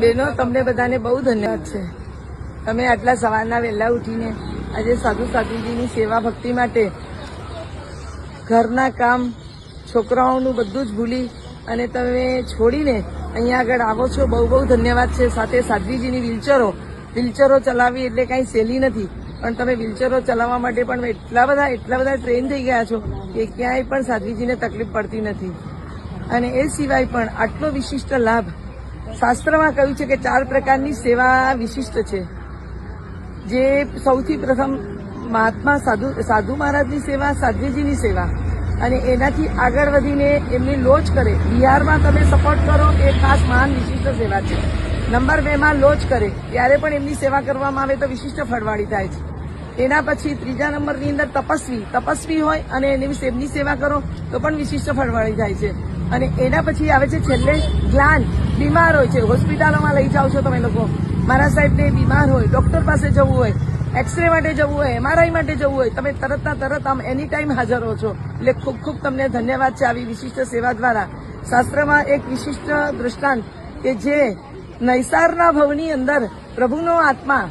બેનો, તમને બધાને બહુ ધન્યવાદ છે. તમે આટલા સવારના વહેલા ઉઠીને આજે સાધુ સાધુજીની સેવા ભક્તિ માટે ઘરના કામ, છોકરાઓનું બધું જ ભૂલી અને તમે છોડીને અહીંયા આગળ આવો છો, બહુ બહુ ધન્યવાદ છે. સાથે સાધ્વીજીની વ્હીલચરો વ્હીલચરો ચલાવવી એટલે કાંઈ સહેલી નથી. પણ તમે વ્હીલચરો ચલાવવા માટે પણ એટલા બધા એટલા બધા ટ્રેન થઈ ગયા છો કે ક્યાંય પણ સાધ્વીજીને તકલીફ પડતી નથી. અને એ સિવાય પણ આટલો વિશિષ્ટ લાભ શાસ્ત્રમાં કહ્યું છે કે ચાર પ્રકારની સેવા વિશિષ્ટ છે. જે સૌથી પ્રથમ મહાત્મા સાધુ સાધુ મહારાજની સેવા, સાધ્વીજીની સેવા. અને એનાથી આગળ વધીને એમની લોચ કરે. બિહારમાં તમે સપોર્ટ કરો એ ખાસ મહાન વિશિષ્ટ સેવા છે. નંબર બેમાં લોચ કરે. ત્યારે પણ એમની સેવા કરવામાં આવે તો વિશિષ્ટ ફળવાળી થાય છે. એના પછી ત્રીજા નંબરની અંદર તપસ્વી. તપસ્વી હોય અને એની એમની સેવા કરો તો પણ વિશિષ્ટ ફળવાળી થાય છે. અને એના પછી આવે છે છેલ્લે જ્ઞાન બીમાર હોય છે. હોસ્પિટલોમાં લઈ જાઓ છો તમે લોકો. મારા સાહેબને બીમાર હોય, ડોક્ટર પાસે જવું હોય, એક્સરે માટે જવું હોય, એમઆરઆઈ માટે જવું હોય, તમે તરતના તરત આમ એની ટાઈમ હાજર હો છો. એટલે ખૂબ ખૂબ તમને ધન્યવાદ છે આવી વિશિષ્ટ સેવા દ્વારા. શાસ્ત્રમાં એક વિશિષ્ટ દૃષ્ટાંત કે જે નૈસારના ભવની અંદર પ્રભુનો આત્મા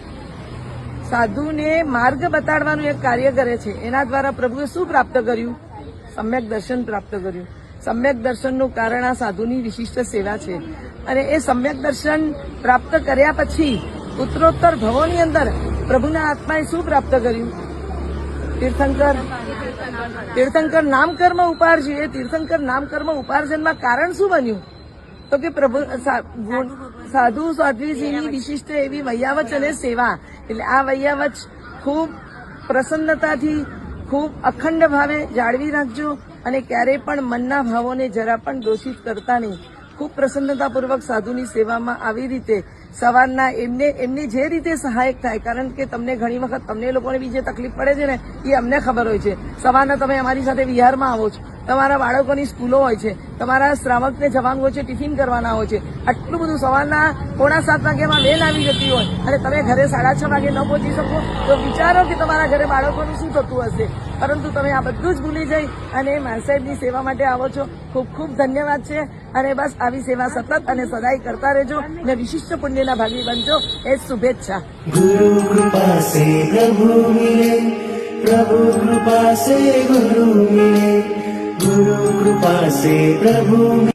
સાધુને માર્ગ બતાડવાનું એક કાર્ય કરે છે. એના દ્વારા પ્રભુએ શું પ્રાપ્ત કર્યું? સમ્યક દર્શન પ્રાપ્ત કર્યું. સમ્યક દર્શનનું કારણ આ સાધુની વિશિષ્ટ સેવા છે. અને એ સમ્યક દર્શન પ્રાપ્ત કર્યા પછી ઉત્તરોત્તર ભવોની અંદર પ્રભુના આત્માએ શું પ્રાપ્ત કર્યું? તીર્થંકર. તીર્થંકર નામકર્મ ઉપાર્જ્યું એ તીર્થંકર નામકર્મ ઉપાર્જનમાં કારણ શું બન્યું? તો કે પ્રભુ સાધુ, સાધ્વીજીની વિશિષ્ટ એવી વૈયાવચ અને સેવા. એટલે આ વૈયાવચ ખૂબ પ્રસન્નતાથી ખૂબ અખંડ ભાવે જાળવી રાખજો અને ક્યારેય પણ મનના ભાવોને જરા પણ દોષિત કરતા નહીં. ખૂબ પ્રસન્નતાપૂર્વક સાધુની સેવામાં આવી રીતે સવારના એમને, એમની જે રીતે સહાયક થાય, કારણ કે તમને ઘણી વખત તમને લોકોને બી જે તકલીફ પડે છે ને, એ અમને ખબર હોય છે. સવારના તમે અમારી સાથે વિહારમાં આવો છો. તમારા બાળકોની સ્કૂલો હોય છે, તમારા શ્રાવકને જવાનું હોય છે, ટિફિન કરવાના હોય છે, આટલું બધું સવારના પોણા સાત વાગ્યામાં વેલ આવી જતી હોય, અને તમે ઘરે સાડા છ વાગે ન પહોંચી શકો, તો વિચારો કે તમારા ઘરે બાળકોનું શું થતું હશે. પરંતુ તમે આ બધું જ ભૂલી જઈ અને માણસાહેબની સેવા માટે આવો છો. ખૂબ ખૂબ ધન્યવાદ છે. અને બસ આવી સેવા સતત અને સદાય કરતા રહેજો અને વિશિષ્ટ પુણ્યના ભાગી બનજો. એ શુભેચ્છા. ગુરુ કૃપા સે પ્રભુ મિલે, પ્રભુ કૃપા સે ગુરુ મિલે. गुरु कृपा से प्रभु मिले